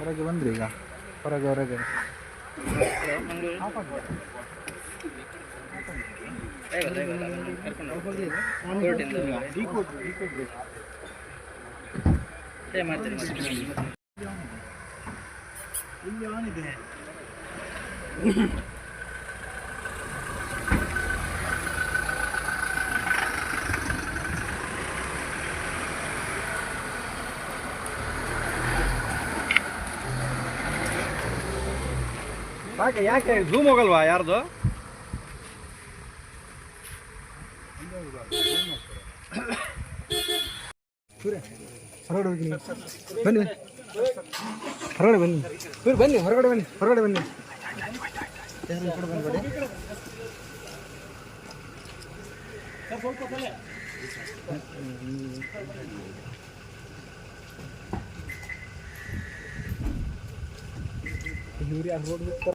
ಹೊರಗೆ ಬಂದ್ರಿ ಈಗ ಹೊರಗೆ ಹೊರಗೆ ಇಲ್ಲಿ ಆನಿದೆ ಯಾಕೆ ಯಾಕೆ ಝೂಮ್ ಹೋಗಲ್ವಾ ಯಾರ್ದು? ಹೊರಗಡೆ ಹೋಗಿ ಬನ್ನಿ ಹೊರಗಡೆ ಬನ್ನಿ. ಇವ್ರು ಬನ್ನಿ, ಹೊರಗಡೆ ಬನ್ನಿ ಹೊರಗಡೆ ಬನ್ನಿ. ಇವ್ರು ಯಾರು